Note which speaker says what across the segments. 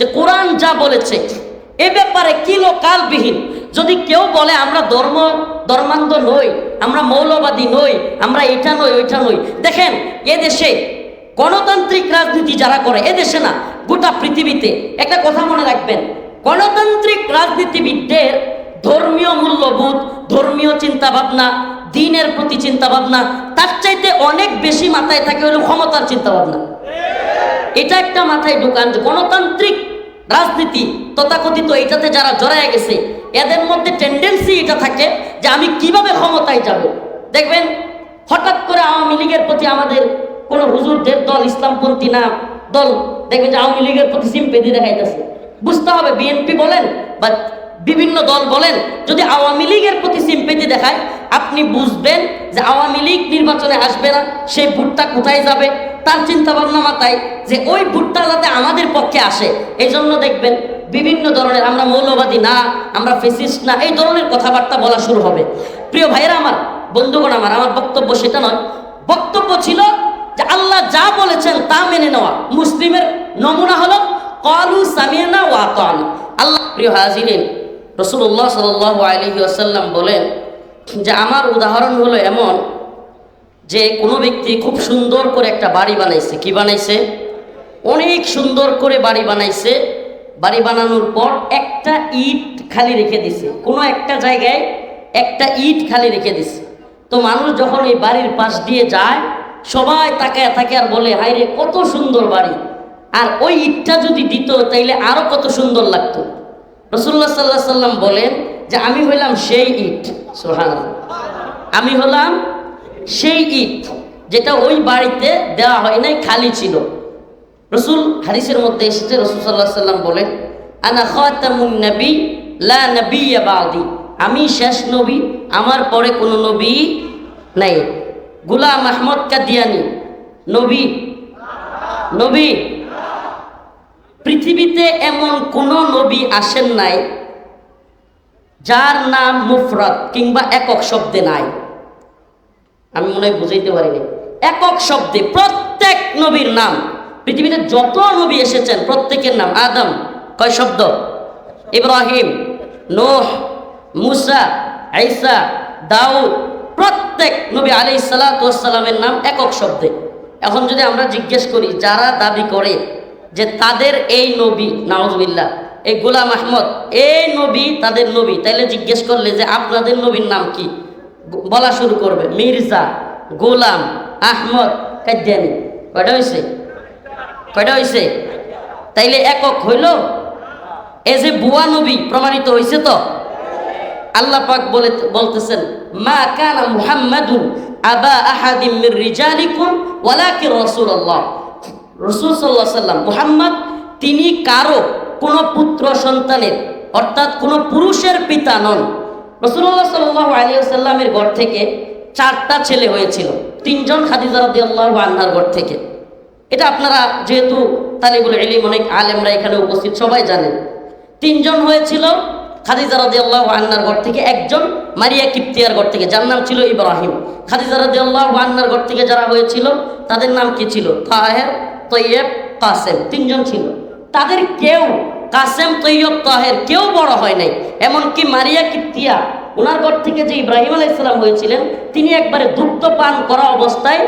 Speaker 1: যে কোরআন যা বলেছে, এ ব্যাপারে কিলোকালবিহীন। যদি কেউ বলে, আমরা ধর্ম, ধর্মান্ধ নই, আমরা মৌলবাদী নই, আমরা এটা নই, ওইটা নই। দেখেন, এ দেশে গণতান্ত্রিক রাজনীতি যারা করে, এ দেশে না, গোটা পৃথিবীতে, একটা কথা মনে রাখবেন, গণতান্ত্রিক রাজনীতিবিদদের ধর্মীয় মূল্যবোধ, ধর্মীয় চিন্তা ভাবনা দিনের প্রতি চিন্তা ভাবনা তার চাইতে অনেক বেশি মাথায় থাকে হলো ক্ষমতার চিন্তা ভাবনা এটা একটা মাথায় ঢুকান গণতান্ত্রিক রাজনীতি তথাকথিত এটাতে যারা জড়ায় গেছে, এদের মধ্যে টেন্ডেন্সি এটা থাকে যে আমি কীভাবে ক্ষমতায় যাব। দেখবেন, হঠাৎ করে আওয়ামী লীগের প্রতি আমাদের কোনো হুজুরদের দল, ইসলামপন্থী না, দল, দেখবেন যে আওয়ামী লীগের প্রতি সিম্পেদি দেখাইতেছে। বুঝতে হবে বিএনপি বলেন বা বিভিন্ন দল বলেন, যদি আওয়ামী লীগের প্রতি সিম্পেতি দেখায়, আপনি বুঝবেন যে আওয়ামী লীগ নির্বাচনে আসবে না, সেই ভোটটা কোথায় যাবে তার চিন্তা ভাবনা মাথায় যে ওই ভোটটা যাতে আমাদের পক্ষে আসে এই জন্য দেখবেন বিভিন্ন ধরনের আমরা মৌলবাদী না, আমরা ফেসিস্ট না, এই ধরনের কথাবার্তা বলা শুরু হবে। প্রিয় ভাইয়েরা আমার, বন্ধুগণ আমার আমার বক্তব্য সেটা নয়। বক্তব্য ছিল যে আল্লাহ যা বলেছেন তা মেনে নেওয়া। মুসলিমের নমুনা হলো, কলু সামিয়ানা ওয়া আল্লাহ প্রিয় হাজিরিন রসুল্লাহ সাল আলহি আসাল্লাম বলেন যে, আমার উদাহরণ হলো এমন যে কোনো ব্যক্তি খুব সুন্দর করে একটা বাড়ি বানাইছে। কি বানাইছে? অনেক সুন্দর করে বাড়ি বানাইছে। বাড়ি বানানোর পর একটা ইট খালি রেখে দিছে। কোনো একটা জায়গায় একটা ইট খালি রেখে দিছে। তো মানুষ যখন এই বাড়ির পাশ দিয়ে যায়, সবাই তাকে থাকে আর বলে হাই রে, কত সুন্দর বাড়ি। আর ওই ইটটা যদি দিত, তাইলে আরও কত সুন্দর লাগতো। রসুল্লাহ সাল্লাহ সাল্লাম বলেন যে, আমি হইলাম সেই ইট। সোহান আমি হলাম সেই ইট যেটা ওই বাড়িতে দেওয়া হয় নাই, খালি ছিল। রসুল হারিসের মধ্যে এসেছে, রসুল সাল্লাহ সাল্লাম বলেন, আনা খাতামুন নবী, লা নবী বাদি। আমি শেষ নবী, আমার পরে কোনো নবী নাই। গুলাম আহমদ কাদিয়ানি, নবী নবী। পৃথিবীতে এমন কোনো নবী আসেন নাই, যার নাম মুফরাদ কিংবা একক শব্দে নাই। আমি মনে হয় বুঝাইতে পারিনি। একক শব্দে প্রত্যেক নবীর নাম, পৃথিবীতে যত নবী এসেছেন, প্রত্যেকের নাম আদম। কয় শব্দ? ইব্রাহিম, নোহ, মুসা আইসা দাউদ। প্রত্যেক নবী আলি সালাতামের নাম একক শব্দে। এখন যদি আমরা জিজ্ঞেস করি, যারা দাবি করে যে তাদের এই নবী নাওজবিল্লা এই গোলাম আহমদ, এই নবী তাদের নবী, তাইলে জিজ্ঞেস করলে যে আপনাদের নবীর নাম কি? বলা শুরু করবে। মির্জা গোলাম আহমদ কাদ্যানি কয়টা হয়েছে কয়টা হয়েছে তাইলে একক হইল? এ যে বুয়া নবী প্রমাণিত হয়েছে তো? আল্লাহ পাক বলে বলতেছেন, মা কানা মুহাম্মাদুন আবা আহাদিম মির রিজালিকুম ওয়ালাকিন রাসূলুল্লাহ। রাসূল সাল্লাল্লাহু আলাইহি সাল্লাম, মুহাম্মদ, তিনি কারও কোন পুত্র সন্তানের, অর্থাৎ কোন পুরুষের পিতা নন। রসুল্লাহ সাল্লাল্লাহু আলাইহি সাল্লামের ঘর থেকে চারটা ছেলে হয়েছিল। তিনজন খাদিজা রাদিয়াল্লাহু আনহার ঘর থেকে। এটা আপনারা যেহেতু তালিবুল ইলিম, অনেক আলেমরা এখানে উপস্থিত, সবাই জানেন। তিনজন হয়েছিল খাদিজা রাদিয়াল্লাহু আনহার ঘর থেকে, একজন মারিয়া কিপ্তিয়ার ঘর থেকে, যার নাম ছিল ইব্রাহিম। খাদিজা রাদিয়াল্লাহু আনহার ঘর থেকে যারা হয়েছিল, তাদের নাম কি ছিল? তাহের, তৈয়ব, কাসেম, তিনজন ছিল। তাদের কেউ কাসেম তৈয়ব তাহের কেউ বড় হয় নাই। এমনকি মারিয়া কিপ্তিয়া, ওনার ঘর থেকে যে ইব্রাহিম আলাইসাল্লাম হয়েছিলেন, তিনি একবারে দুগ্ধ পান করা অবস্থায়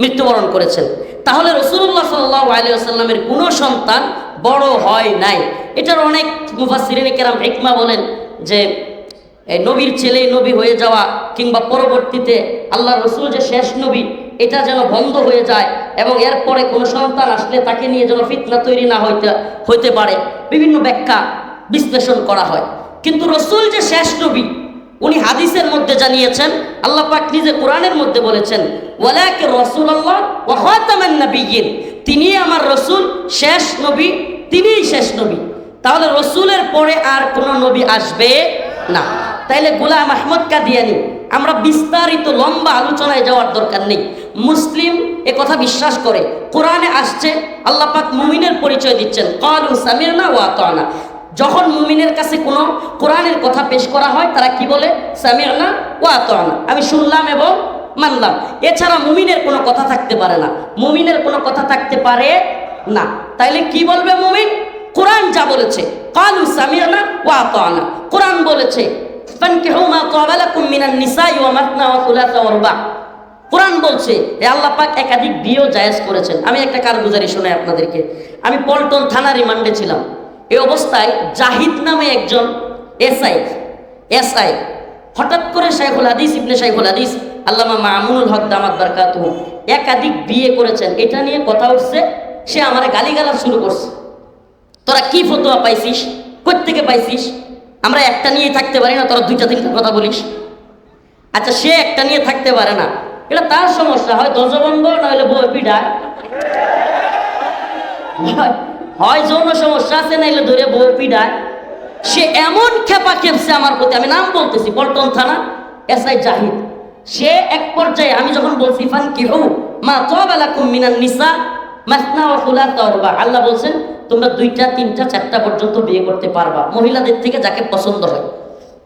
Speaker 1: মৃত্যুবরণ করেছেন। তাহলে রসুল্লাহ সাল্লাহ আলিয়াল্লামের কোনো সন্তান বড় হয় নাই। এটার অনেক মুফাসিরিন কেরাম হেকমা বলেন যে নবীর ছেলে নবী হয়ে যাওয়া কিংবা পরবর্তীতে আল্লাহ রসুল যে শেষ নবী এটা যেন বন্ধ হয়ে যায় এবং এরপরে কোনো সন্তান আসলে তাকে নিয়ে যেন ফিতনা তৈরি না হইতে হইতে পারে। বিভিন্ন ব্যাখ্যা বিশ্লেষণ করা হয়। কিন্তু রসুল যে শেষ নবী, উনি হাদিসের মধ্যে জানিয়েছেন, আল্লাহ পাক নিজে কোরআনের মধ্যে বলেছেন ওয়ালাকে রসুল আল্লাহ ওয়াহাতামান নবীন তিনি আমার রসুল, শেষ নবী, তিনিই শেষ নবী। তাহলে রসুলের পরে আর কোনো নবী আসবে না। তাইলে গোলাম আহমদ কাদিয়ানি আমরা বিস্তারিত লম্বা আলোচনায় যাওয়ার দরকার নেই। মুসলিম এ কথা বিশ্বাস করে। কোরআনে আসছে, আল্লাহ পাক মুমিনের পরিচয় দিচ্ছেন। কালু সামির না ওয়া তানা যখন মুমিনের কাছে কোনো কোরআনের কথা পেশ করা হয়, তারা কি বলে? সামির না ওয়া তানা আমি শুনলাম এবং মানলাম। এছাড়া মুমিনের কোনো কথা থাকতে পারে না। মুমিনের কোনো কথা থাকতে পারে না। তাইলে কি বলবে মুমিন? কোরআন যা বলেছে। কালু সামিয়ানা ওয়া কোরআন বলেছে ফানকিহু মা তাবা লাকুম মিনান নিসাই ওয়া মাসনা ওয়া সুলাসা ওয়া রুবা। কোরআন বলছে, এ আল্লাহ পাক একাধিক বিয়েও জায়েজ করেছেন। আমি একটা কারগুজারি শোনাই আপনাদেরকে। আমি পল্টন থানা রিমান্ডে ছিলাম। এই অবস্থায় জাহিদ নামে একজন এসআই এসআই, হঠাৎ করে শাইখুল হাদিস ইবনে শাইখুল হাদিস, আল্লামা মামুনুল হক দামাত বারকাতু একাধিক বিয়ে করেছেন। এটা নিয়ে কথা উঠছে, সে আমারে গালিগালাজ শুরু করছে। তোরা কি ফতোয়া পাইছিস? থেকে পাইছিস? আমরা একটা নিয়ে থাকতে পারি না, তোরা দুইটা তিনটা কথা বলিস। আচ্ছা সে একটা নিয়ে থাকতে পারে না। এটা তার সমস্যা, হয় দশবঙ্গ নইলে বই পিডায় হয়- যৌন সমস্যা আছে নাইলে ধরে বই পিডায় সে এমন খেপা খেপছে আমার প্রতি, আমি নাম বলতেছি, পল্টন থানা, এস আই জাহিদ। সে এক পর্যায়ে, আমি যখন বলছি ফান কি হু মা তাবালাকুম মিনান নিসা, মাসনা ওয়া সুলাসা ওয়া রুবা আল্লাহ বলছেন তোমরা দুইটা, তিনটা, চারটা পর্যন্ত বিয়ে করতে পারবা। মহিলাদের থেকে যাকে পছন্দ হয়।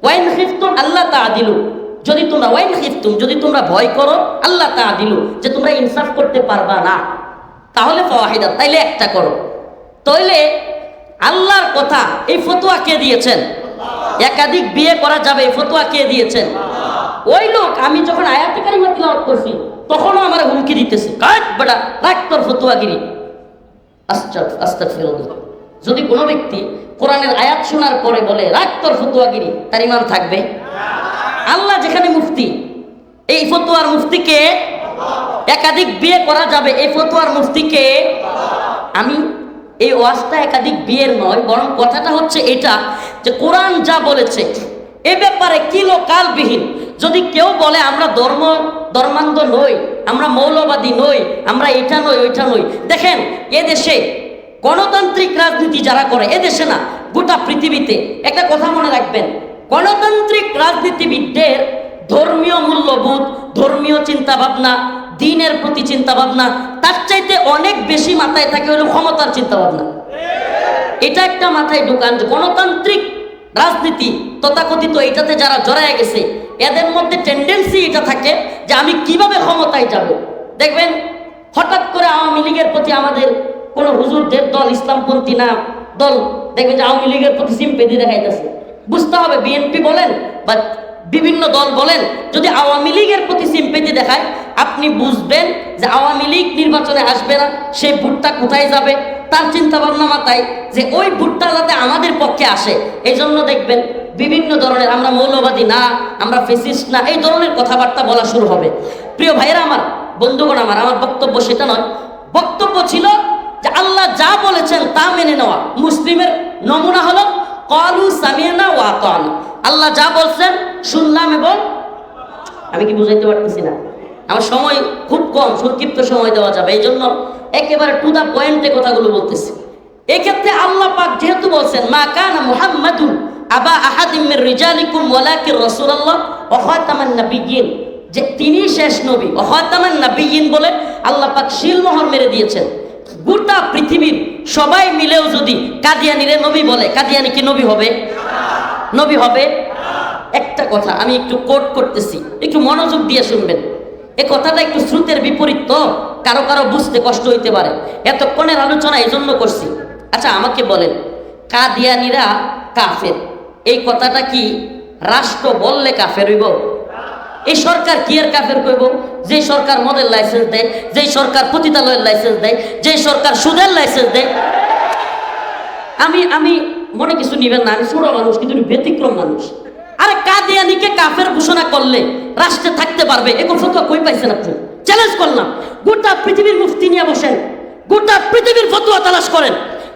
Speaker 1: ওয়াইন খিফতুম, আল্লাহ তাআদিলু। যদি তোমরা ওয়াইন খিফতুম, যদি তোমরা ভয় করো, আল্লাহ তাআদিলু। যে তোমরা ইনসাফ করতে পারবা না। তাহলে ফাওয়াহিদা তাইলে একটা করো। তাইলে আল্লাহর কথা, এই ফতোয়া কে দিয়েছেন? একাধিক বিয়ে করা যাবে, এই ফতোয়া কে দিয়েছেন? ওই লোক, আমি যখন আয়াতে কারিমা তিলাওয়াত করছি, তখনও আমার হুমকি দিতেছে। কাট বেটা, রাখ তোর ফতোয়াগিরি। যদি কোনো ব্যক্তি কোরআনের আয়াত শোনার পরে বলে রাখ তোর ফতোয়াগিরি তার ইমান থাকবে? আল্লাহ যেখানে মুফতি, এই ফতুয়ার মুফতিকে একাধিক বিয়ে করা যাবে। এই ফতুয়ার মুফতিকে আমি, এই ওয়াজটা একাধিক বিয়ের নয়, বরং কথাটা হচ্ছে এটা যে কোরআন যা বলেছে এ ব্যাপারে কিলোকালবিহীন যদি কেউ বলে, আমরা ধর্ম, ধর্মান্ধ নই, আমরা মৌলবাদী নই, আমরা এটা নই, ওইটা নই। দেখেন, এ দেশে গণতান্ত্রিক রাজনীতি যারা করে, এ দেশে না, গোটা পৃথিবীতে, একটা কথা মনে রাখবেন, গণতান্ত্রিক রাজনীতিবিদদের ধর্মীয় মূল্যবোধ, ধর্মীয় চিন্তা ভাবনা দিনের প্রতি চিন্তা ভাবনা তার চাইতে অনেক বেশি মাথায় থাকে হলো ক্ষমতার চিন্তা ভাবনা এটা একটা মাথায় ঢুকান গণতান্ত্রিক রাজনীতি তথাকথিত এটাতে যারা জড়ায় গেছে, এদের মধ্যে টেন্ডেন্সি এটা থাকে যে আমি কীভাবে ক্ষমতায় যাব। দেখবেন, হঠাৎ করে আওয়ামী লীগের প্রতি আমাদের কোনো হুজুরদের দল, ইসলামপন্থী না, দল, দেখবেন যে আওয়ামী লীগের প্রতি সিম্পেদি দেখাইতেছে। বুঝতে হবে বিএনপি বলেন বা বিভিন্ন দল বলেন, যদি আওয়ামী লীগের প্রতি সিম্পেতি দেখায়, আপনি বুঝবেন যে আওয়ামী লীগ নির্বাচনে আসবে না, সেই ভোটটা কোথায় যাবে তার চিন্তা ভাবনা মাথায় যে ওই ভোটটা যাতে আমাদের পক্ষে আসে এই জন্য দেখবেন বিভিন্ন ধরনের আমরা মৌলবাদী না, আমরা ফেসিস্ট না, এই ধরনের কথাবার্তা বলা শুরু হবে। প্রিয় ভাইয়েরা আমার, বন্ধুগণ আমার আমার বক্তব্য সেটা নয়। বক্তব্য ছিল যে আল্লাহ যা বলেছেন তা মেনে নেওয়া। মুসলিমের নমুনা হলো কলু সামিয়ানা ওয়া আতানা আল্লাহ যা বলছেন শুনলাম এবং আমি কি বুঝাইতে পারতেছি না? আমার সময় খুব কম, সংক্ষিপ্ত সময় দেওয়া যাবে। এই জন্য একেবারে টু দা পয়েন্টে কথাগুলো বলতেছি। এক্ষেত্রে আল্লাহ পাক যেহেতু বলছেন, মা কানা মুহাম্মাদুন আবা আহাদিম মির রিজালিকুম ওয়ালাকির রাসূলুল্লাহ ওয়া খাতামান নাবিয়্যিন। যে তিনি শেষ নবী ওয়া খাতামান বলে আল্লাহ পাক শিলমোহর মেরে দিয়েছেন। গোটা পৃথিবীর সবাই মিলেও যদি কাদিয়ানিরে নবী বলে, কাদিয়ানি কি নবী হবে? নবী হবে? একটা কথা, আমি একটু কোট করতেছি, একটু মনোযোগ দিয়ে শুনবেন। এ কথাটা একটু শ্রুতের বিপরীত তো। কারও কারও বুঝতে কষ্ট হইতে পারে। এতক্ষণের আলোচনা এই জন্য করছি। আচ্ছা আমাকে বলেন, কাদিয়ানিরা কাফের। এই কথাটা কি রাষ্ট্র বললে কাফের হইব? এই সরকার কি এর কাফের কইব? যে সরকার মদের লাইসেন্স দেয় যে সরকার পতিতালয়ের লাইসেন্স দেয় যে সরকার সুদের লাইসেন্স দেয়। আমি আমি মনে কিছু নিবেন না, আমি ছোট মানুষ, কিন্তু ব্যতিক্রম মানুষ। আরে কাদিয়ানিকে কাফের ঘোষণা করলে রাষ্ট্রে থাকতে পারবে এরকম ফতোয়া কই পাইছেন আপনি? চ্যালেঞ্জ করলাম। গোটা পৃথিবীর মুফতি নিয়ে বসেন। গোটা পৃথিবীর ফতুয়া তালাশ করেন।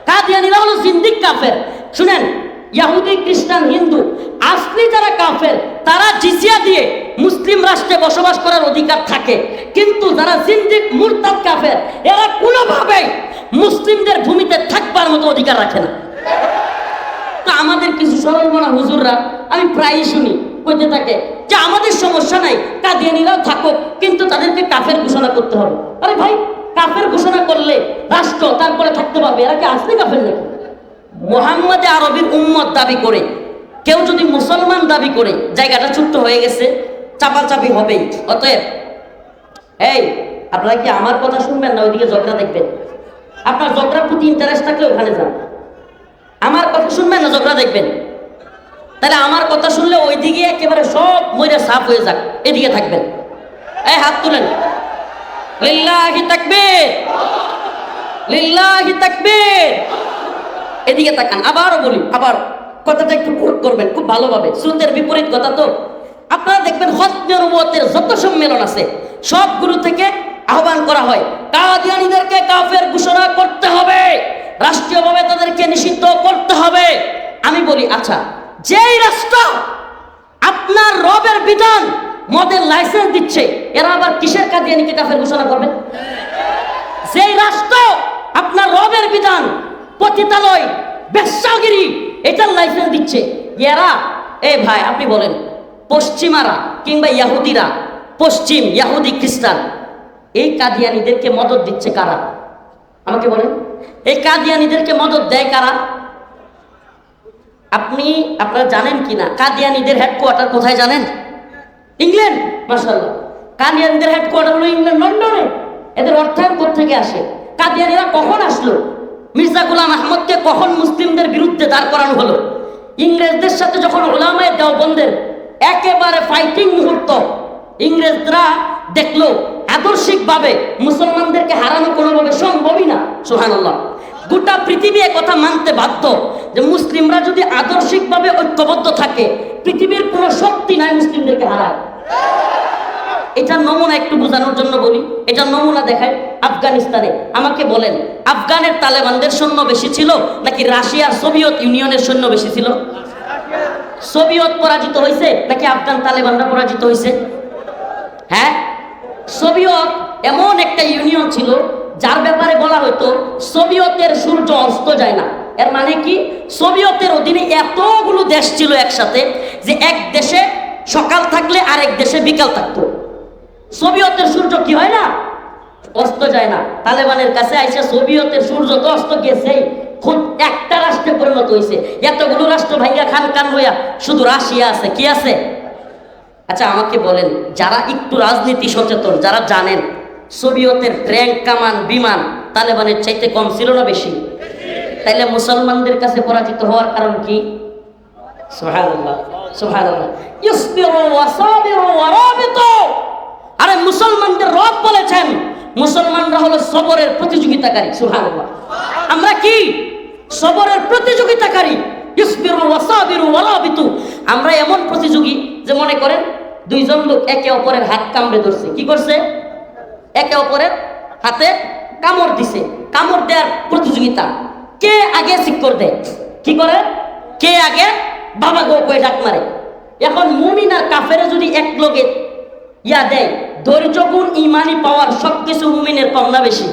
Speaker 1: কাদিয়ানিরা হলো জিন্দিক কাফের। শুনেন, ইয়াহুদি, খ্রিস্টান, হিন্দু, আসলি যারা কাফের, তারা জিজিয়া দিয়ে মুসলিম রাষ্ট্রে বসবাস করার অধিকার থাকে। কিন্তু যারা জিন্দিক, মুরতাদ কাফের, এরা কোনোভাবেই মুসলিমদের ভূমিতে থাকবার মতো অধিকার রাখে না। তো আমাদের কিছু সরলমনা হুজুররা, আমি প্রায়ই শুনি, কইতে থাকে যে আমাদের সমস্যা নাই কাদিয়ানিরাও থাকুক। কিন্তু তাদেরকে কাফের ঘোষণা করতে হবে। আরে ভাই, কাফের ঘোষণা করলে রাষ্ট্র তারপরে থাকতে পারবে। এরা কি আসলে কাফের নাকি? মোহাম্মদে আরবির উম্মত দাবি করে, কেউ যদি মুসলমান দাবি করে, জায়গাটা ছোট্ট হয়ে গেছে, চাপাচাপি হবেই। অতএব, এই, আপনারা কি আমার কথা শুনবেন না? ওইদিকে ঝগড়া দেখবেন। আপনার ঝগড়ার প্রতি ইন্টারেস্ট থাকলে ওখানে যান। আমার কথা শুনবেন না? ঝগড়া দেখবেন। তাহলে আমার কথা শুনলে ওই দিকে একেবারে সব মইরা সাফ হয়ে যাক। এদিকে থাকবেন। এই হাত তুলেন। লিল্লাহি তাকবীর। লিল্লাহি তাকবীর। এদিকে তাকান। আবারও বলি, আবার কথাটা একটু করবেন খুব ভালোভাবে। স্রোতের বিপরীত কথা তো। আপনারা দেখবেন হত্যের মতের যত সম্মেলন আছে, সবগুলো থেকে আহ্বান করা হয়, কাদিয়ানীদেরকে কাফের ঘোষণা করতে হবে। রাষ্ট্রীয়ভাবে তাদেরকে নিষিদ্ধ করতে হবে। আমি বলি আচ্ছা যেই রাষ্ট্র আপনার রবের বিধান, মদের লাইসেন্স দিচ্ছে, এরা আবার কিসের কাদিয়ানিকে কাফের ঘোষণা করবে? যেই রাষ্ট্র আপনার রবের বিধান, পতিতালয়, বেশ্যাগিরি, এটার লাইসেন্স দিচ্ছে, এরা, এ ভাই, আপনি বলেন, পশ্চিমারা কিংবা ইয়াহুদিরা, পশ্চিম ইয়াহুদি খ্রিস্টান, এই কাদিয়ানিদেরকে মদত দিচ্ছে কারা? আমাকে বলেন, এই কাদিয়ানিদেরকে মদত দেয় কারা? আপনি আপনারা জানেন কি না কাদিয়ানিদের হেডকোয়ার্টার কোথায় জানেন? ইংল্যান্ড মার্শাল্লাহ কাদিয়ানিদের হেডকোয়ার্টার হলো ইংল্যান্ড লন্ডনে এদের অর্থায়ন থেকে আসে? কাদিয়ানিরা কখন আসলো? মির্জা গুলাম আহমদকে কখন মুসলিমদের বিরুদ্ধে দাঁড় করানো হলো? ইংরেজদের সাথে যখন ওলামায় দেওবন্দের একেবারে ফাইটিং মুহূর্ত, ইংরেজরা দেখল আদর্শিকভাবে মুসলমানদেরকে হারানো কোনোভাবে সম্ভবই না সোহানুল্লাহ গোটা পৃথিবী কথা মানতে বাধ্য যে মুসলিমরা যদি আদর্শিকভাবে ঐক্যবদ্ধ থাকে, পৃথিবীর কোনো শক্তি নাই মুসলিমদেরকে হারায়। এটা নমুনা একটু বোঝানোর জন্য বলি, এটা নমুনা দেখায় আফগানিস্তানে। আমাকে বলেন, আফগানের তালেবানদের সৈন্য বেশি ছিল নাকি রাশিয়ার সোভিয়েত ইউনিয়নের সৈন্য বেশি ছিল? সোভিয়েত পরাজিত হয়েছে নাকি আফগান তালেবানরা পরাজিত হয়েছে হ্যাঁ? সোভিয়েত এমন একটা ইউনিয়ন ছিল যার ব্যাপারে বলা হতো সোভিয়েতের সূর্য অস্ত যায় না। এর মানে কি? সোভিয়তের অধীনে এতগুলো দেশ ছিল একসাথে যে এক দেশে সকাল থাকলে আরেক দেশে বিকাল থাকতো। সোভিয়েতের সূর্য কি হয় না? অস্ত যায় না। তালেবানের কাছে আইসা সোভিয়তের সূর্য তো অস্ত গেছেই। খুব একটা রাষ্ট্রে পরিণত হয়েছে এতগুলো রাষ্ট্র ভাইয়া খান খান হইয়া শুধু রাশিয়া আছে, কি আছে? আচ্ছা আমাকে বলেন, যারা একটু রাজনীতি সচেতন, যারা জানেন সোভিয়েতের ট্র্যাঙ্ক কামান, বিমান তালেবানের চাইতে কম ছিল না বেশি? তাইলে মুসলমানদের কাছে পরাজিত হওয়ার কারণ কি? ওয়াসাবিরু ওয়ারাবিতু। আরে মুসলমানদের রব বলেছেন, মুসলমানরা হলো সবরের প্রতিযোগিতাকারী, সুবহানাল্লাহ। আমরা কি? সবরের প্রতিযোগিতাকারী আমরা এমন প্রতিযোগী যে মনে করেন দুইজন লোক একে অপরের হাত কামড়ে ধরছে। কি করছে? একে অপরের হাতে কামড় দিছে। কামড় দেওয়ার প্রতিযোগিতা। কে আগে শিক্ষর দেয়? কি করে? কে আগে বাবা গো কয়ে ডাক মারে? এখন মুমিন আর কাফেরে যদি এক লগে ইয়া দেয়, ধৈর্য গুণ ইমানি পাওয়ার সব কিছু মুমিনের কম না বেশি।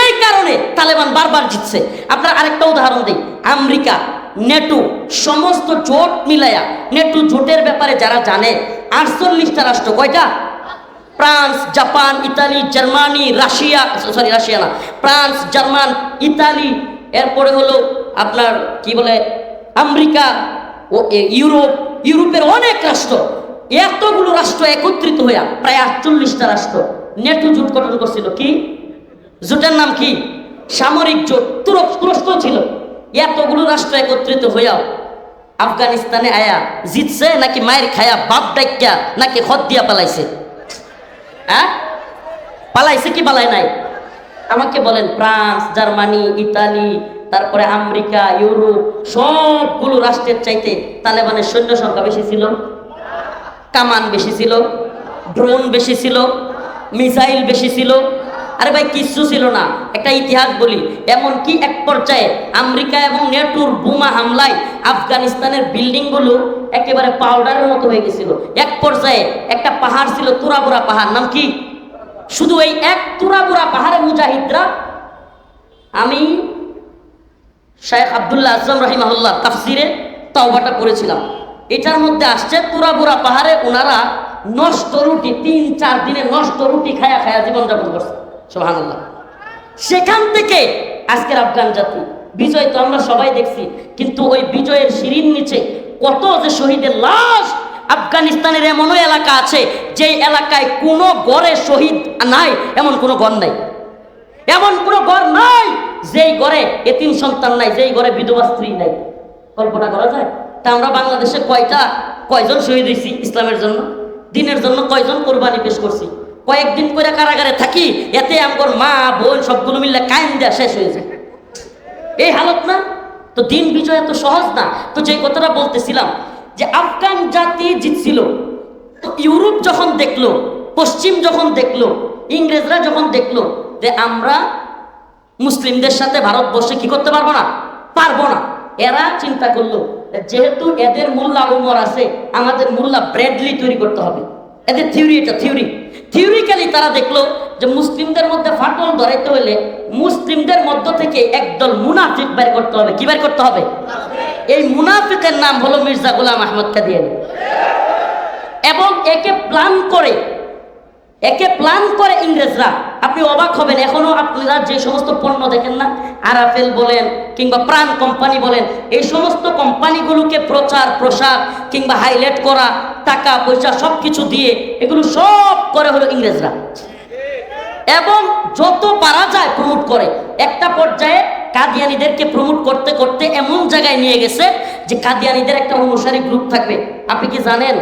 Speaker 1: এই কারণে তালেবান বারবার জিতছে। আপনার আরেকটা উদাহরণ দিই। আমেরিকা, নেটো, সমস্ত জোট মিলায়া, নেটো জোটের ব্যাপারে যারা জানে, আটচল্লিশটা রাষ্ট্র, কয়টা? France, Japan, Italy, Germany, Russia, sorry, Russia না, ফ্রান্স, জার্মান, ইতালি, এরপরে হলো আপনার কি বলে, আমেরিকা ও ইউরোপ, ইউরোপের অনেক রাষ্ট্র, এতগুলো রাষ্ট্র একত্রিত হইয়া প্রায় আটচল্লিশটা রাষ্ট্র। নেটো জোট গঠন করছিল কি? জোটের নাম কি? সামরিক জোট, তুরস্ক ছিল। এতগুলো রাষ্ট্র একত্রিত হইয়াও আফগানিস্তানে আয়া জিতছে, নাকি মায়ের খায়া বাপ ডাইকা নাকি খত দিয়া পালাইছে। হ্যাঁ? পালাইছে কি পালাই নাই? আমাকে বলেন, ফ্রান্স, জার্মানি, ইতালি, তারপরে আমেরিকা, ইউরোপ, সবগুলো রাষ্ট্রের চাইতে তালেবানের সৈন্য সংখ্যা বেশি ছিল, কামান বেশি ছিল, ড্রোন বেশি ছিল, মিসাইল বেশি ছিল আরে ভাই, কিচ্ছু ছিল না। একটা ইতিহাস বলি এমন কি এক পর্যায়ে আমেরিকা এবং নেটোর বোমা হামলায় আফগানিস্তানের বিল্ডিংগুলো একেবারে পাউডারের মতো হয়ে গেছিল। এক পর্যায়ে একটা পাহাড় ছিল তুরাবুরা পাহাড়, নাম কি? শুধু এই এক তুরাবুরা পাহাড়ে মুজাহিদরা। আমি শেখ আবদুল্লাহ আজম রহিমাহুল্লাহ তাফসিরে তাওবাটা করেছিলাম এটার মধ্যে আসছে তুরাবুরা পাহাড়ে ওনারা নষ্ট রুটি, তিন চার দিনে নষ্ট রুটি খায়া খায়া জীবনযাপন করছে। সেখান থেকে আজকের আফগান জাতি, বিজয় তো আমরা সবাই দেখছি, কিন্তু ওই বিজয়ের সিঁড়ির নিচে কত যে শহীদের লাশ আফগানিস্তানের এমনও এলাকা আছে যে এলাকায় কোনো গড়ে শহীদ নাই, এমন কোনো গড় নাই। এমন কোনো ঘর নাই, যেই ঘরে এতিম সন্তান নাই, যেই ঘরে বিধবা স্ত্রী নাই। কল্পনা করা যায়? তা আমরা বাংলাদেশে কয়টা, কয়জন শহীদ হয়েছি ইসলামের জন্য? দিনের জন্য কয়জন কোরবানি পেশ করছি? কয়েকদিন করে কারাগারে থাকি, এতে আমার মা, বোন সবগুলো মিললে কায়েম দেওয়া শেষ হয়ে যায়। এই হালত না? তো দিন বিজয় এত সহজ না। তো যে কথাটা বলতেছিলাম, যে আফগান জাতি জিতছিল, তো ইউরোপ যখন দেখল, পশ্চিম যখন দেখল, ইংরেজরা যখন দেখল, যে আমরা মুসলিমদের সাথে ভারতবর্ষে কি করতে পারব না? পারব না। এরা চিন্তা করল যেহেতু এদের মোল্লা উমর আছে, আমাদের মোল্লা ব্রেডলি তৈরি করতে হবে। এদের থিওরি এটা থিওরি থিওরিক্যালি তারা দেখল যে মুসলিমদের মধ্যে ফাটল ধরাইতে হলে মুসলিমদের মধ্য থেকে একদল মুনাফিক বের করতে হবে। কি বের করতে হবে? এই মুনাফিকের নাম হলো মির্জা গোলাম আহমদ কাদিয়ানি এবং একে প্ল্যান করে একে প্ল্যান করে ইংরেজরা। আপনি অবাক হবেন, এখনও আপনারা যে সমস্ত পণ্য দেখেন না, আরাফেল বলেন কিংবা প্রাণ কোম্পানি বলেন, এই সমস্ত কোম্পানিগুলোকে প্রচার, প্রসার কিংবা হাইলাইট করা, টাকা, পয়সা সব কিছু দিয়ে এগুলো সব করে হলো ইংরেজরা। এবং যত পারা যায় প্রমোট করে। একটা পর্যায়ে কাদিয়ানিদেরকে প্রমোট করতে করতে এমন জায়গায় নিয়ে গেছে যে কাদিয়ানিদের একটা অনুসারী গ্রুপ থাকবে। আপনি কি জানেন?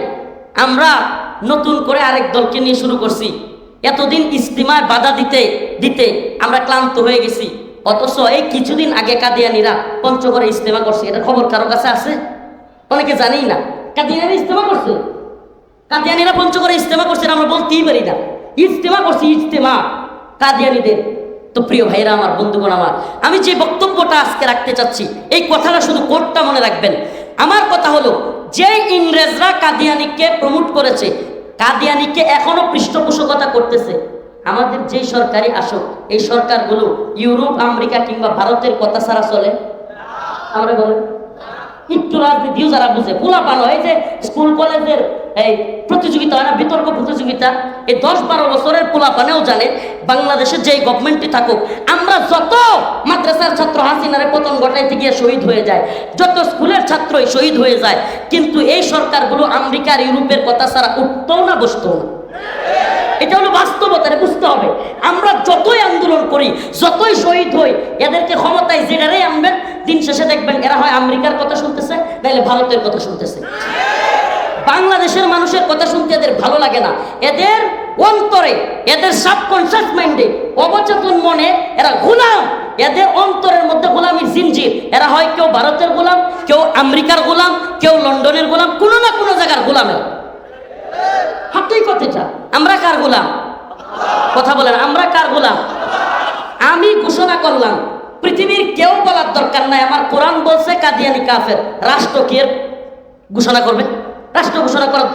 Speaker 1: আমরা নতুন করে আরেক দলকে নিয়ে শুরু করছি। এতদিন ইস্তিমায় বাধা দিতে দিতে আমরা ক্লান্ত হয়ে গেছি। অথচ এই কিছুদিন আগে কাদিয়ানিরা পঞ্চগড়ে ইস্তেমা করছে। এটা খবর কারও কাছে আছে? অনেকে জানেই না। কাদিয়ানি ইস্তেমা করছে? কাদিয়ানিরা পঞ্চগড়ে ইস্তেমা করছে আমরা বলতেই পারি না। ইস্তেমা করছি ইস্তেমা কাদিয়ানিদের। তো প্রিয় ভাইরা আমার বন্ধুগণ আমার, আমি যে বক্তব্যটা আজকে রাখতে চাচ্ছি, এই কথাটা শুধু কোটটা মনে রাখবেন। আমার কথা হলো যে ইংরেজরা কাদিয়ানিকে প্রমোট করেছে, কাদিয়ানিকে এখনও পৃষ্ঠপোষকতা করতেছে, আমাদের যেই সরকারি আসক, এই সরকারগুলো ইউরোপ, আমেরিকা কিংবা ভারতের কথা ছাড়া চলে? আমরা বলেন। একটু রাজনীতিও যারা বুঝে। পোলা পানো এই যে স্কুল, কলেজের এই প্রতিযোগিতা হয় না, বিতর্ক প্রতিযোগিতা। এই দশ বারো বছরের পোলা পানেও জানে বাংলাদেশের যেই গভর্নমেন্টই থাকুক, আমরা যত মাদ্রাসার ছাত্র হাসিনারে পতন ঘটাইতে গিয়ে শহীদ হয়ে যায়, যত স্কুলের ছাত্রই শহীদ হয়ে যায়, কিন্তু এই সরকারগুলো আমেরিকার ইউরোপের কথা ছাড়া উঠতেও না, বসতেও না। এটা হলো বাস্তবতা বুঝতে হবে। আমরা করি, যতই শহীদ হই, এদেরকে ক্ষমতায় জেনারেই আনবেন, দিন শেষে দেখবেন এরা হয় আমেরিকার কথা শুনতেছে নাহলে ভারতের কথা শুনতেছে। বাংলাদেশের মানুষের কথা শুনতে এদের ভালো লাগে না। এদের অন্তরে, এদের সাবকনসিয়াস মাইন্ডে অবচেতন মনে, এরা গোলাম। এদের অন্তরের মধ্যে গোলামির জিনজির। এরা হয় কেউ ভারতের গোলাম, কেউ আমেরিকার গোলাম, কেউ লন্ডনের গোলাম, কোনো না কোনো জায়গার গোলামের। হাতেই কথাটা আমরা কার গোলাম? কথা বলেন, আমরা কার গোলাম? আমি ঘোষণা করলাম, পৃথিবীর কেউ বলার দরকার নাই, আমার কোরআন বলছে কাদিয়ানি কাফের, রাষ্ট্র কি ঘোষণা করবে? রাষ্ট্র ঘোষণা করুক।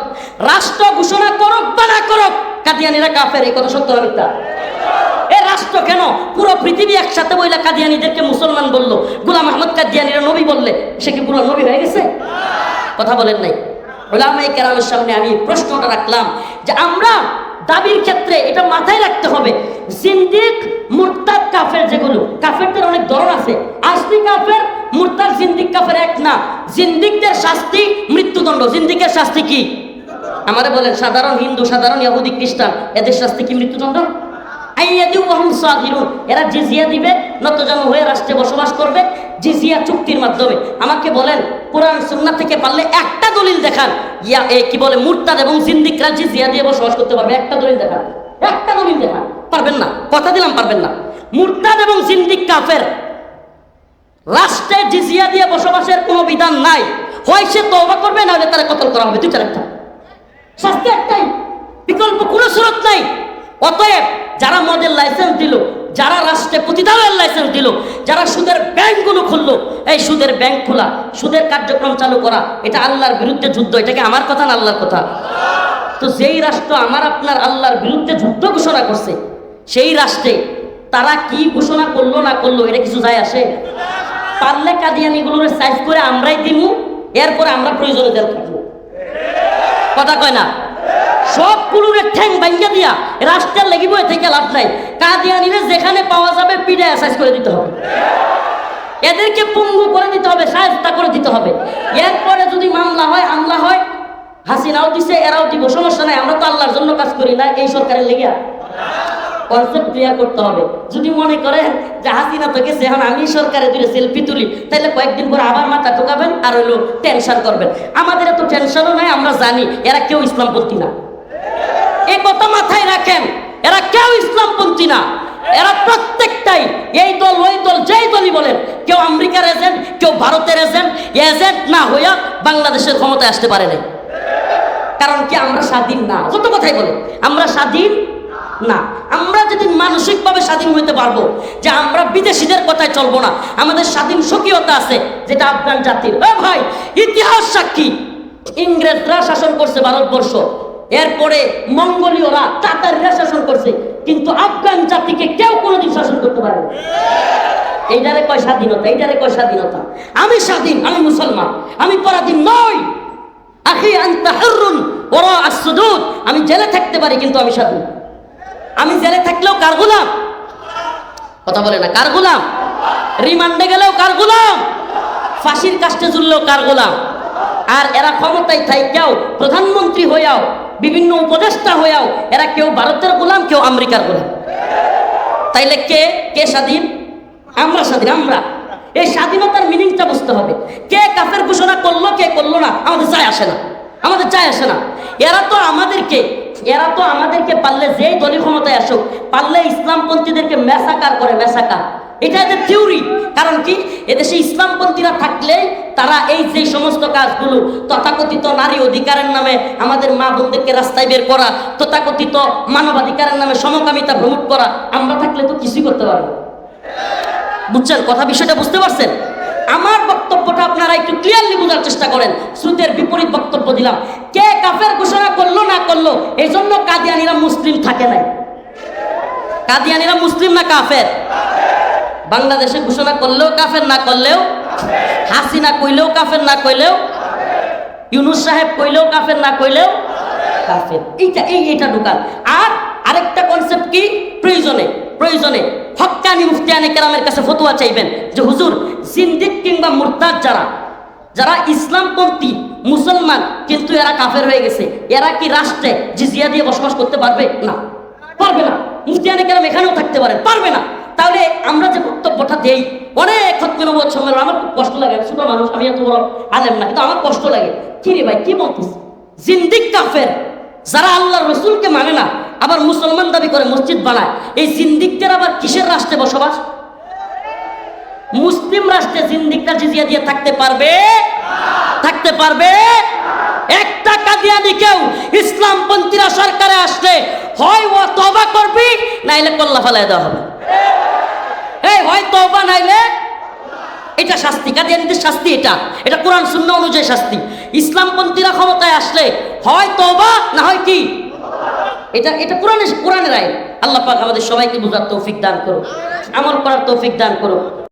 Speaker 1: রাষ্ট্র ঘোষণা করুক বা না করুক, কাদিয়ানিরা কাফের, এই কথা সত্য মিথ্যা? এ রাষ্ট্র কেন? পুরো পৃথিবী একসাথে বইলা কাদিয়ানিদেরকে মুসলমান বলল, গোলাম আহমদ কাদিয়ানিরা নবী বললে, সে কি পুরো নবী হয়ে গেছে? কথা বলেন নাই। ওলামাই কেরামের সামনে আমি প্রশ্নটা রাখলাম যে আমরা দাবির ক্ষেত্রে এটা মাথায় রাখতে হবে জিন্দিক, মুরতাদ কাফের যেগুলো। কাফেরদের অনেক ধরন আছে। আসলি কাফের, মুরতাদ, জিন্দিক কাফের এক না। জিন্দিকদের শাস্তি মৃত্যুদণ্ড। জিন্দিকের শাস্তি কি? আমাদের বলেন, সাধারণ হিন্দু, সাধারণ ইহুদি, খ্রিস্টান, এদের শাস্তি কি মৃত্যুদণ্ড? এরা জিজিয়া দিবে, নতজন হয়ে রাষ্ট্রে বসবাস করবে, জিজিয়া চুক্তির মাধ্যমে। আমাকে বলেন, কোরআন সুন্নাহ থেকে পারলে একটা দলিল দেখান। ইয়া, এ কি বলে, মুরতাদ এবং জিন্দিকরা জিজিয়া দিয়ে বসবাস করতে পারবে? একটা দলিল দেখান। একটা দলিল দেখান পারবেন না, কথা দিলাম, পারবেন না। মুরতাদ এবং জিন্দিক কাফের, রাষ্ট্রে জিজিয়া দিয়ে বসবাসের কোনো বিধান নাই। হয় সে তওবা করবে না হলে তারা কতল করা হবে। দুইটার একটা। শাস্তি একটাই। বিকল্প কোনো সুরত নাই। অতএব যারা মদের লাইসেন্স দিল, যারা রাষ্ট্রে প্রতিদানের লাইসেন্স দিল, যারা সুদের ব্যাংকগুলো খুললো, এই সুদের ব্যাংক খোলা, সুদের কার্যক্রম চালু করা, এটা আল্লাহর বিরুদ্ধে যুদ্ধ, এটাকে আমার কথা না আল্লাহর কথা? তো যেই রাষ্ট্র আমার আপনার আল্লাহর বিরুদ্ধে যুদ্ধ ঘোষণা করছে, সেই রাষ্ট্রে তারা কি ঘোষণা করল না করল, এটা কিছু যায় আসে? পারলে কাদিয়ানিগুলোর সাইজ করে আমরাই দিমু, এরপরে আমরা প্রয়োজনে জেল থাকব কথা কয় না? সব সবগুলোর ঠ্যাং ভাঙ্গা দিয়া রাষ্ট্রের বই থেকে লাভ নাই। কাদিয়ানিরে যেখানে পাওয়া যাবে পিঠে অ্যাসাইজ করে দিতে হবে। এদেরকে পঙ্গু করে দিতে হবে সাহেস্তা করে দিতে হবে। এরপরে যদি মামলা হয় হামলা হয় হাসিনাও দিছে, এরাও দিব, সমস্যা নাই, আমরা তো আল্লাহর জন্য কাজ করি না, এই সরকারের লেগে কনসেপ্ট ক্লিয়ার করতে হবে। যদি মনে করেন যে হাসিনা তো গেছে, এখন আমি সরকারে দুটো সেলফি তুলি তাহলে কয়েকদিন পর আবার মাথা ঠোকাবেন আর হইল টেনশন করবেন। আমাদের এত টেনশনও নাই, আমরা জানি এরা কেউ ইসলামপন্থী না। এ কথা মাথায় রাখেন, এরা কেউ ইসলামপন্থী না। এরা প্রত্যেকটাই এই দল, ওই দল, যেই দলই বলেন, কেউ আমেরিকার এজেন্ট কেউ ভারতের এজেন্ট এজেন্ট না হইয়া বাংলাদেশের ক্ষমতায় আসতে পারে নাই। কারণ কি আমরা স্বাধীন না? কত কথাই বলে। আমরা স্বাধীন না। আমরা যেদিন মানসিকভাবে স্বাধীন হইতে পারব যে আমরা বিদেশিদের কথায় চলবো না, আমাদের স্বাধীন স্বকীয়তা আছে, যেটা আফগান জাতির। এ ভাই, ইতিহাস সাক্ষী। ইংরেজরা শাসন করছে ভারতবর্ষ। এরপরে মঙ্গোলীয়রা তাতারিরা শাসন করছে, কিন্তু আফগান জাতিকে কেউ কোনোদিন শাসন করতে পারে এইটারে কয় স্বাধীনতা, এইটারে কয় স্বাধীনতা। আমি স্বাধীন, আমি মুসলমান, আমি পরাধীন নই। আখি আনতা আসুদুদ আমি জেলে থাকতে পারি, কিন্তু আমি স্বাধীন আমি জেলে থাকলেও কার গোলাম? কথা বলে না, কার গোলাম? রিমান্ডে গেলেও কার গোলাম? ফাঁসির কাষ্টে ঝুললেও কার গোলাম? আর এরা ক্ষমতায় থাইকেও, প্রধানমন্ত্রী হইয়াও, বিভিন্ন উপদেষ্টা হইয়াও, এরা কেউ ভারতের গোলাম, কেউ আমেরিকার গোলাম। তাইলে কে কে স্বাধীন? আমরা স্বাধীন, আমরা। এই স্বাধীনতার মিনিংটা বুঝতে হবে। কে কাফের ঘোষণা করল, কে করল না, আমাদের যায় আসে না। আমাদের যায় আসে না। এরা তো আমাদেরকে, এরা তো আমাদেরকে পারলে যেই দলীয় ক্ষমতায় আসুক, পারলে ইসলামপন্থীদেরকে মেসাকার করে মেসাকার এটা এদের থিওরি কারণ কি? এদেশে ইসলামপন্থীরা থাকলে তারা এই যে সমস্ত কাজগুলো, তথাকথিত নারী অধিকারের নামে আমাদের মা বোনদেরকে রাস্তায় বের করা, তথাকথিত মানবাধিকারের নামে সমকামিতা ভ্রমণ করা, আমরা থাকলে তো কিছুই করতে পারব। বুঝছেন? কথা বিষয়টা বুঝতে পারছেন? আমার বক্তব্যটা আপনারা একটু ক্লিয়ারলি বোঝার চেষ্টা করেন। শ্রুতের বিপরীত বক্তব্য দিলাম। কে কাফের ঘোষণা করল না করল? এই জন্য কাদিয়ানিরা মুসলিম থাকে নাই। কাদিয়ানিরা মুসলিম না কাফের? বাংলাদেশে ঘোষণা করলেও কাফের না করলেও? হাসিনা কইলেও কাফের না কইলেও? ইউনুস সাহেব কইলেও কাফের না কইলেও? কাফের। এইটা এই এইটা ঢুকান। আর আরেকটা কনসেপ্ট কি? প্রয়োজনে। প্রয়োজনে হক্কানি মুফতিয়ানি কেরামের কাছে ফতোয়া চাইবেন যে হুজুর সিন্দিক কিংবা মুরতাদ যারা যারা ইসলামপন্থী, মুসলমান, কিন্তু এরা কাফের হয়ে গেছে, এরা কি রাষ্ট্রে জিজিয়া দিয়ে বসবাস করতে পারবে? না। পারবে না। মুফতিয়ানি কেরাম এখানেও থাকতে পারে পারবে না। তাহলে আমরা যে বক্তব্যটা দেই, অনেক খতমের নবুয়ত সম্মেলন, আমার খুব কষ্ট লাগে। ছোট মানুষ, আমি এত বড় আলেম না, কিন্তু আমার কষ্ট লাগে। কি রে ভাই, কি বলতিস? জিন্দিক কাফের। যারা আল্লাহ রসুলকে মানে না, আবার মুসলমান দাবি করে মসজিদ বানায়, এই জিন্দিকদের আবার কিসের রাষ্ট্রে বসবাস? মুসলিম রাষ্ট্রে জিন্দিকরা জিজিয়া দিয়ে থাকতে পারবে? থাকতে পারবে? একটা কাদিয়ানি কেউ ইসলামপন্থীরা সরকারে আসলে হয় ও তবা করবি, নাইলে কল্লা ফেলায় দেওয়া হবে। এই হয় তবা নাইলে এটা শাস্তি। কাদিয়ানিদের শাস্তি এটা? এটা কোরআন শূন্য অনুযায়ী শাস্তি। ইসলামপন্থীরা ক্ষমতায় আসলে হয় তবা না হয় কি? এটা এটা পুরানের কোরআনের আইন। আল্লাহ পাক আমাদের সবাইকে বোঝার তৌফিক দান করো আমল করার তৌফিক দান করো